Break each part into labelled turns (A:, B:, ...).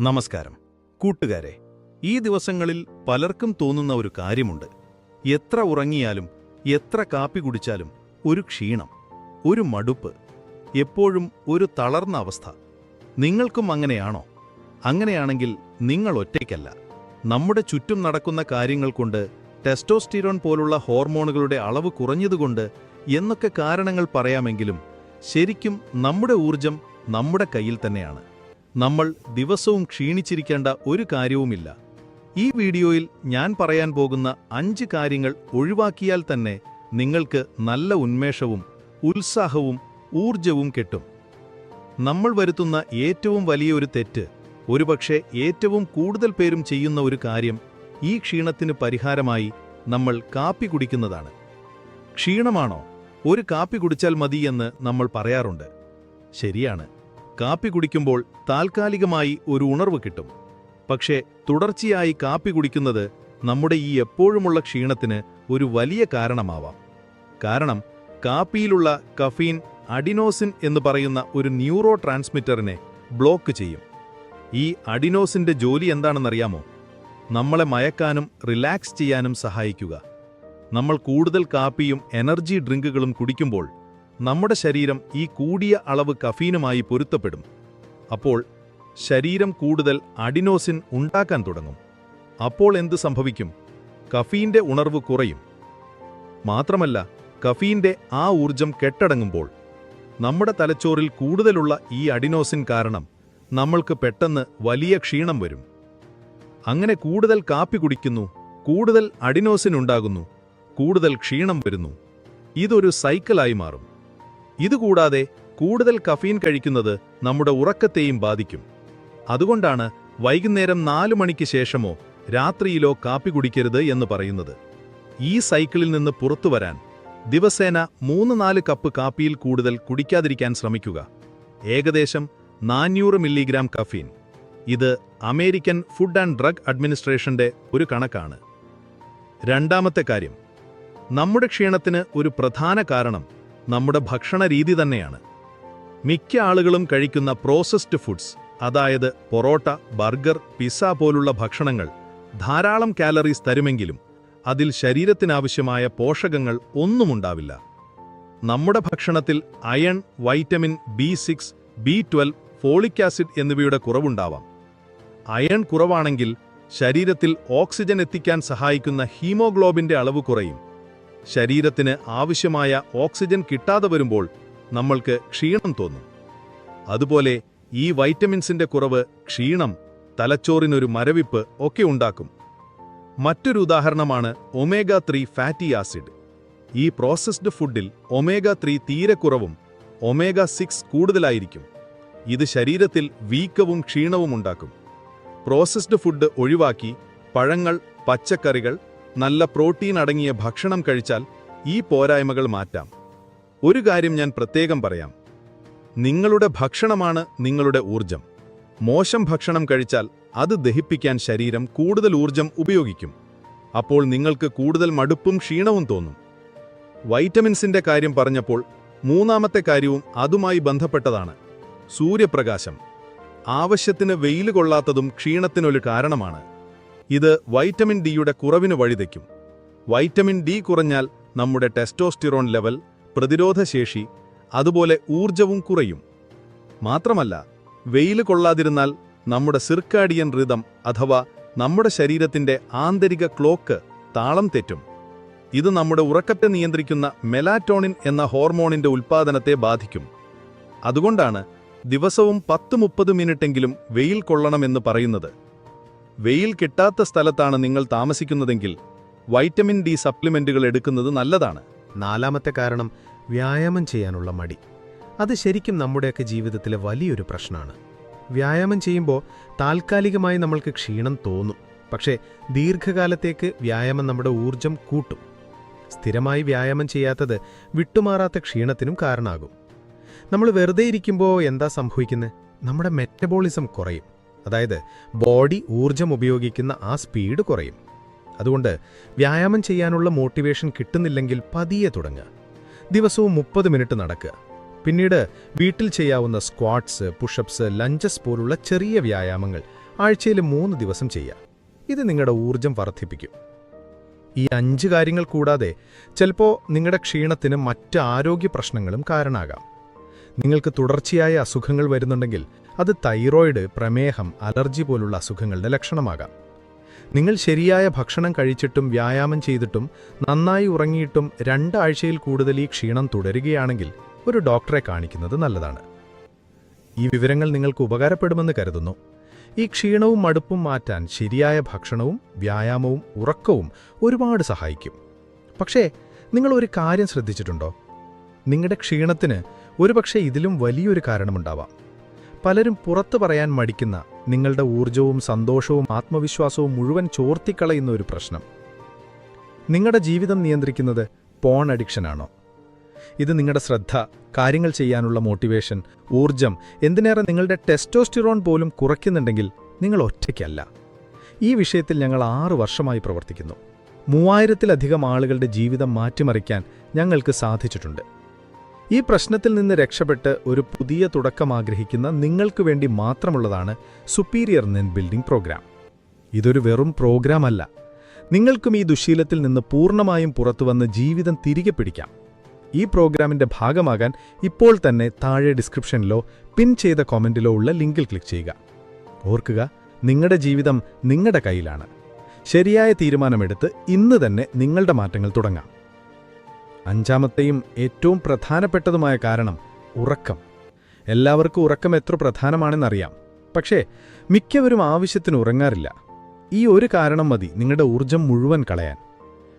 A: നമസ്കാരം. കൂട്ടുകാരെ ഈ ദിവസങ്ങളിൽ പലർക്കും തോന്നുന്ന ഒരു കാര്യമുണ്ട്. എത്ര ഉറങ്ങിയാലും എത്ര കാപ്പി കുടിച്ചാലും ഒരു ക്ഷീണം ഒരു മടുപ്പ് എപ്പോഴും ഒരു തളർന്ന അവസ്ഥ. നിങ്ങൾക്കും അങ്ങനെയാണോ? അങ്ങനെയാണെങ്കിൽ നിങ്ങൾ ഒറ്റയ്ക്കല്ല. നമ്മുടെ ചുറ്റും നടക്കുന്ന കാര്യങ്ങൾ കൊണ്ട് ടെസ്റ്റോസ്റ്റിറോൺ പോലുള്ള ഹോർമോണുകളുടെ അളവ് കുറഞ്ഞതുകൊണ്ട് എന്നൊക്കെ കാരണങ്ങൾ പറയാമെങ്കിലും ശരിക്കും നമ്മുടെ ഊർജം നമ്മുടെ കയ്യിൽ തന്നെയാണ്. നമ്മൾ ദിവസവും ക്ഷീണിച്ചിരിക്കേണ്ട ഒരു കാര്യവുമില്ല. ഈ വീഡിയോയിൽ ഞാൻ പറയാൻ പോകുന്ന അഞ്ച് കാര്യങ്ങൾ ഒഴിവാക്കിയാൽ തന്നെ നിങ്ങൾക്ക് നല്ല ഉന്മേഷവും ഉത്സാഹവും ഊർജവും കിട്ടും. നമ്മൾ വരുത്തുന്ന ഏറ്റവും വലിയൊരു തെറ്റ് ഒരുപക്ഷെ ഏറ്റവും കൂടുതൽ പേരും ചെയ്യുന്ന ഒരു കാര്യം ഈ ക്ഷീണത്തിന് പരിഹാരമായി നമ്മൾ കാപ്പി കുടിക്കുന്നതാണ്. ക്ഷീണമാണോ? ഒരു കാപ്പി കുടിച്ചാൽ മതിയെന്ന് നമ്മൾ പറയാറുണ്ട്. ശരിയാണ്. കാപ്പി കുടിക്കുമ്പോൾ താൽക്കാലികമായി ഒരു ഉണർവ് കിട്ടും. പക്ഷേ തുടർച്ചയായി കാപ്പി കുടിക്കുന്നത് നമ്മുടെ ഈ എപ്പോഴുമുള്ള ക്ഷീണത്തിന് ഒരു വലിയ കാരണമാവാം. കാരണം കാപ്പിയിലുള്ള കഫീൻ അഡിനോസിൻ എന്ന് പറയുന്ന ഒരു ന്യൂറോ ട്രാൻസ്മിറ്ററിനെ ബ്ലോക്ക് ചെയ്യും. ഈ അഡിനോസിന്റെ ജോലി എന്താണെന്നറിയാമോ? നമ്മളെ മയക്കാനും റിലാക്സ് ചെയ്യാനും സഹായിക്കുക. നമ്മൾ കൂടുതൽ കാപ്പിയും എനർജി ഡ്രിങ്കുകളും കുടിക്കുമ്പോൾ നമ്മുടെ ശരീരം ഈ കൂടിയ അളവ് കഫീനുമായി പൊരുത്തപ്പെടും. അപ്പോൾ ശരീരം കൂടുതൽ അഡിനോസിൻ ഉണ്ടാക്കാൻ തുടങ്ങും. അപ്പോൾ എന്ത് സംഭവിക്കും? കഫീന്റെ ഉണർവ് കുറയും. മാത്രമല്ല കഫീന്റെ ആ ഊർജം കെട്ടടങ്ങുമ്പോൾ നമ്മുടെ തലച്ചോറിൽ കൂടുതലുള്ള ഈ അഡിനോസിൻ കാരണം നമ്മൾക്ക് പെട്ടെന്ന് വലിയ ക്ഷീണം വരും. അങ്ങനെ കൂടുതൽ കാപ്പി കുടിക്കുന്നു കൂടുതൽ അഡിനോസിൻ ഉണ്ടാകുന്നു കൂടുതൽ ക്ഷീണം വരുന്നു. ഇതൊരു സൈക്കിളായി മാറും. ഇതുകൂടാതെ കൂടുതൽ കഫീൻ കഴിക്കുന്നത് നമ്മുടെ ഉറക്കത്തെയും ബാധിക്കും. അതുകൊണ്ടാണ് വൈകുന്നേരം നാലു മണിക്ക് ശേഷമോ രാത്രിയിലോ കാപ്പി കുടിക്കരുത് എന്ന് പറയുന്നത്. ഈ സൈക്കിളിൽ നിന്ന് പുറത്തു വരാൻ ദിവസേന മൂന്ന് നാല് കപ്പ് കാപ്പിയിൽ കൂടുതൽ കുടിക്കാതിരിക്കാൻ ശ്രമിക്കുക. ഏകദേശം നാനൂറ് മില്ലിഗ്രാം കഫീൻ. ഇത് അമേരിക്കൻ ഫുഡ് ആൻഡ് ഡ്രഗ് അഡ്മിനിസ്ട്രേഷന്റെ ഒരു കണക്കാണ്. രണ്ടാമത്തെ കാര്യം. നമ്മുടെ ക്ഷീണത്തിന് ഒരു പ്രധാന കാരണം നമ്മുടെ ഭക്ഷണ രീതി തന്നെയാണ്. മിക്ക ആളുകളും കഴിക്കുന്ന പ്രോസസ്ഡ് ഫുഡ്സ് അതായത് പൊറോട്ട ബർഗർ പിസ്സ പോലുള്ള ഭക്ഷണങ്ങൾ ധാരാളം കാലറീസ് തരുമെങ്കിലും അതിൽ ശരീരത്തിനാവശ്യമായ പോഷകങ്ങൾ ഒന്നുമുണ്ടാവില്ല. നമ്മുടെ ഭക്ഷണത്തിൽ iron vitamin B six B twelve folic acid എന്നിവയുടെ കുറവുണ്ടാവാം. അയൺ കുറവാണെങ്കിൽ ശരീരത്തിൽ ഓക്സിജൻ എത്തിക്കാൻ സഹായിക്കുന്ന ഹീമോഗ്ലോബിന്റെ അളവ് കുറയും. ശരീരത്തിന് ആവശ്യമായ ഓക്സിജൻ കിട്ടാതെ വരുമ്പോൾ നമ്മൾക്ക് ക്ഷീണം തോന്നും. അതുപോലെ ഈ വൈറ്റമിൻസിന്റെ കുറവ് ക്ഷീണം തലച്ചോറിനൊരു മരവിപ്പ് ഒക്കെ ഉണ്ടാക്കും. മറ്റൊരു ഉദാഹരണമാണ് ഒമേഗ ത്രീ ഫാറ്റി ആസിഡ്. ഈ പ്രോസസ്ഡ് ഫുഡിൽ ഒമേഗ ത്രീ തീരെ കുറവും ഒമേഗ സിക്സ് കൂടുതലായിരിക്കും. ഇത് ശരീരത്തിൽ വീക്കവും ക്ഷീണവും ഉണ്ടാക്കും. പ്രോസസ്ഡ് ഫുഡ് ഒഴിവാക്കി പഴങ്ങൾ പച്ചക്കറികൾ നല്ല പ്രോട്ടീൻ അടങ്ങിയ ഭക്ഷണം കഴിച്ചാൽ ഈ പോരായ്മകൾ മാറ്റാം. ഒരു കാര്യം ഞാൻ പ്രത്യേകം പറയാം. നിങ്ങളുടെ ഭക്ഷണമാണ് നിങ്ങളുടെ ഊർജം മോശം ഭക്ഷണം കഴിച്ചാൽ അത് ദഹിപ്പിക്കാൻ ശരീരം കൂടുതൽ ഊർജം ഉപയോഗിക്കും. അപ്പോൾ നിങ്ങൾക്ക് കൂടുതൽ മടുപ്പും ക്ഷീണവും തോന്നും. വൈറ്റമിൻസിന്റെ കാര്യം പറഞ്ഞപ്പോൾ മൂന്നാമത്തെ കാര്യവും അതുമായി ബന്ധപ്പെട്ടതാണ്. സൂര്യപ്രകാശം. ആവശ്യത്തിന് വെയിൽ കൊള്ളാത്തതും ക്ഷീണത്തിനൊരു കാരണമാണ്. ഇത് വൈറ്റമിൻ ഡിയുടെ കുറവിന് വഴിതെക്കും വൈറ്റമിൻ ഡി കുറഞ്ഞാൽ നമ്മുടെ ടെസ്റ്റോസ്റ്റിറോൺ ലെവൽ പ്രതിരോധശേഷി അതുപോലെ ഊർജവും കുറയും. മാത്രമല്ല വെയിൽ കൊള്ളാതിരുന്നാൽ നമ്മുടെ സിർക്കാഡിയൻ റിതം അഥവാ നമ്മുടെ ശരീരത്തിന്റെ ആന്തരിക ക്ലോക്ക് താളം തെറ്റും. ഇത് നമ്മുടെ ഉറക്കത്തെ നിയന്ത്രിക്കുന്ന മെലാറ്റോണിൻ എന്ന ഹോർമോണിന്റെ ഉൽപ്പാദനത്തെ ബാധിക്കും. അതുകൊണ്ടാണ് ദിവസവും പത്ത് മുപ്പത് മിനിറ്റെങ്കിലും വെയിൽ കൊള്ളണമെന്ന് പറയുന്നത്. വെയിൽ കിട്ടാത്ത സ്ഥലത്താണ് നിങ്ങൾ താമസിക്കുന്നതെങ്കിൽ വൈറ്റമിൻ ഡി സപ്ലിമെന്റുകൾ എടുക്കുന്നത് നല്ലതാണ്.
B: നാലാമത്തെ കാരണം വ്യായാമം ചെയ്യാനുള്ള മടി. അത് ശരിക്കും നമ്മുടെയൊക്കെ ജീവിതത്തിലെ വലിയൊരു പ്രശ്നമാണ്. വ്യായാമം ചെയ്യുമ്പോൾ താൽക്കാലികമായി നമ്മൾക്ക് ക്ഷീണം തോന്നും. പക്ഷേ ദീർഘകാലത്തേക്ക് വ്യായാമം നമ്മുടെ ഊർജം കൂട്ടും. സ്ഥിരമായി വ്യായാമം ചെയ്യാത്തത് വിട്ടുമാറാത്ത ക്ഷീണത്തിനും കാരണമാകും. നമ്മൾ വെറുതെ ഇരിക്കുമ്പോൾ എന്താ സംഭവിക്കുന്നത്? നമ്മുടെ മെറ്റബോളിസം കുറയും. അതായത് ബോഡി ഊർജം ഉപയോഗിക്കുന്ന ആ സ്പീഡ് കുറയും. അതുകൊണ്ട് വ്യായാമം ചെയ്യാനുള്ള മോട്ടിവേഷൻ കിട്ടുന്നില്ലെങ്കിൽ പതിയെ തുടങ്ങുക. ദിവസവും മുപ്പത് മിനിറ്റ് നടക്കുക. പിന്നീട് വീട്ടിൽ ചെയ്യാവുന്ന സ്ക്വാട്സ് പുഷപ്സ് ലഞ്ചസ് പോലുള്ള ചെറിയ വ്യായാമങ്ങൾ ആഴ്ചയിൽ മൂന്ന് ദിവസം ചെയ്യുക. ഇത് നിങ്ങളുടെ ഊർജം വർദ്ധിപ്പിക്കും. ഈ അഞ്ച് കാര്യങ്ങൾ കൂടാതെ ചിലപ്പോൾ നിങ്ങളുടെ ക്ഷീണത്തിന് മറ്റ് ആരോഗ്യ പ്രശ്നങ്ങളും കാരണമാകാം നിങ്ങൾക്ക് തുടർച്ചയായ അസുഖങ്ങൾ വരുന്നുണ്ടെങ്കിൽ അത് തൈറോയിഡ് പ്രമേഹം അലർജി പോലുള്ള അസുഖങ്ങളുടെ ലക്ഷണമാകാം. നിങ്ങൾ ശരിയായ ഭക്ഷണം കഴിച്ചിട്ടും വ്യായാമം ചെയ്തിട്ടും നന്നായി ഉറങ്ങിയിട്ടും രണ്ടാഴ്ചയിൽ കൂടുതൽ ഈ ക്ഷീണം തുടരുകയാണെങ്കിൽ ഒരു ഡോക്ടറെ കാണിക്കുന്നത് നല്ലതാണ്. ഈ വിവരങ്ങൾ നിങ്ങൾക്ക് ഉപകാരപ്പെടുമെന്ന് കരുതുന്നു. ഈ ക്ഷീണവും മടുപ്പും മാറ്റാൻ ശരിയായ ഭക്ഷണവും വ്യായാമവും ഉറക്കവും ഒരുപാട് സഹായിക്കും. പക്ഷേ നിങ്ങൾ ഒരു കാര്യം ശ്രദ്ധിച്ചിട്ടുണ്ടോ? നിങ്ങളുടെ ക്ഷീണത്തിന് ഒരുപക്ഷെ ഇതിലും വലിയൊരു കാരണമുണ്ടാവാം. പലരും പുറത്തു പറയാൻ മടിക്കുന്ന നിങ്ങളുടെ ഊർജവും സന്തോഷവും ആത്മവിശ്വാസവും മുഴുവൻ ചോർത്തിക്കളയുന്ന ഒരു പ്രശ്നം. നിങ്ങളുടെ ജീവിതം നിയന്ത്രിക്കുന്നത് പോൺ അഡിക്ഷനാണോ ഇത് നിങ്ങളുടെ ശ്രദ്ധ കാര്യങ്ങൾ ചെയ്യാനുള്ള മോട്ടിവേഷൻ ഊർജം എന്തിനേറെ നിങ്ങളുടെ ടെസ്റ്റോസ്റ്റിറോൺ പോലും കുറയ്ക്കുന്നുണ്ടെങ്കിൽ നിങ്ങൾ ഒറ്റയ്ക്കല്ല. ഈ വിഷയത്തിൽ ഞങ്ങൾ ആറു വർഷമായി പ്രവർത്തിക്കുന്നു. മൂവായിരത്തിലധികം ആളുകളുടെ ജീവിതം മാറ്റിമറിക്കാൻ ഞങ്ങൾക്ക് സാധിച്ചിട്ടുണ്ട്. ഈ പ്രശ്നത്തിൽ നിന്ന് രക്ഷപ്പെട്ട് ഒരു പുതിയ തുടക്കം ആഗ്രഹിക്കുന്ന നിങ്ങൾക്ക് വേണ്ടി മാത്രമുള്ളതാണ് സുപ്പീരിയർ നെൻ ബിൽഡിംഗ് പ്രോഗ്രാം ഇതൊരു വെറും പ്രോഗ്രാം അല്ല. നിങ്ങൾക്കും ഈ ദുശീലത്തിൽ നിന്ന് പൂർണമായും പുറത്തുവന്ന് ജീവിതം തിരികെ പിടിക്കാം. ഈ പ്രോഗ്രാമിന്റെ ഭാഗമാകാൻ ഇപ്പോൾ തന്നെ താഴെ ഡിസ്ക്രിപ്ഷനിലോ പിൻ ചെയ്ത കോമന്റിലോ ഉള്ള ലിങ്കിൽ ക്ലിക്ക് ചെയ്യുക. ഓർക്കുക നിങ്ങളുടെ ജീവിതം നിങ്ങളുടെ കയ്യിലാണ്. ശരിയായ തീരുമാനമെടുത്ത് ഇന്ന് തന്നെ നിങ്ങളുടെ മാറ്റങ്ങൾ തുടങ്ങാം. അഞ്ചാമത്തെയും ഏറ്റവും പ്രധാനപ്പെട്ടതുമായ കാരണം ഉറക്കം. എല്ലാവർക്കും ഉറക്കം എത്ര പ്രധാനമാണെന്നറിയാം. പക്ഷേ മിക്കവരും ആവശ്യത്തിന് ഉറങ്ങാറില്ല. ഈ ഒരു കാരണം മതി നിങ്ങളുടെ ഊർജം മുഴുവൻ കളയാൻ.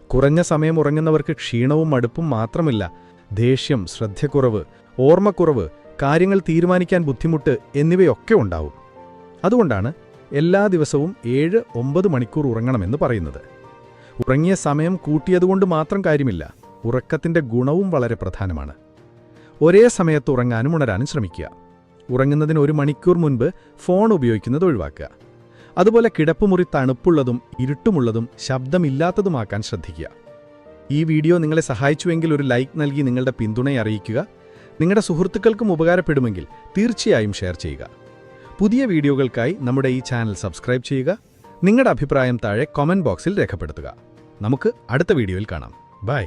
B: കുറഞ്ഞ സമയം ഉറങ്ങുന്നവർക്ക് ക്ഷീണവും മടുപ്പും മാത്രമില്ല ദേഷ്യം ശ്രദ്ധക്കുറവ് ഓർമ്മക്കുറവ് കാര്യങ്ങൾ തീരുമാനിക്കാൻ ബുദ്ധിമുട്ട് എന്നിവയൊക്കെ ഉണ്ടാവും. അതുകൊണ്ടാണ് എല്ലാ ദിവസവും ഏഴ് ഒമ്പത് മണിക്കൂർ ഉറങ്ങണമെന്ന് പറയുന്നത്. ഉറങ്ങിയ സമയം കൂട്ടിയതുകൊണ്ട് മാത്രം കാര്യമില്ല. ഉറക്കത്തിന്റെ ഗുണവും വളരെ പ്രധാനമാണ്. ഒരേ സമയത്ത് ഉറങ്ങാനും ഉണരാനും ശ്രമിക്കുക. ഉറങ്ങുന്നതിന് ഒരു മണിക്കൂർ മുൻപ് ഫോൺ ഉപയോഗിക്കുന്നത് ഒഴിവാക്കുക. അതുപോലെ കിടപ്പുമുറി തണുപ്പുള്ളതും ഇരുട്ടുമുള്ളതും ശബ്ദമില്ലാത്തതുമാക്കാൻ ശ്രദ്ധിക്കുക. ഈ വീഡിയോ നിങ്ങളെ സഹായിച്ചുവെങ്കിൽ ഒരു ലൈക്ക് നൽകി നിങ്ങളുടെ പിന്തുണയെ അറിയിക്കുക. നിങ്ങളുടെ സുഹൃത്തുക്കൾക്കും ഉപകാരപ്പെടുമെങ്കിൽ തീർച്ചയായും ഷെയർ ചെയ്യുക. പുതിയ വീഡിയോകൾക്കായി നമ്മുടെ ഈ ചാനൽ സബ്സ്ക്രൈബ് ചെയ്യുക. നിങ്ങളുടെ അഭിപ്രായം താഴെ കമന്റ് ബോക്സിൽ രേഖപ്പെടുത്തുക. നമുക്ക് അടുത്ത വീഡിയോയിൽ കാണാം. ബൈ.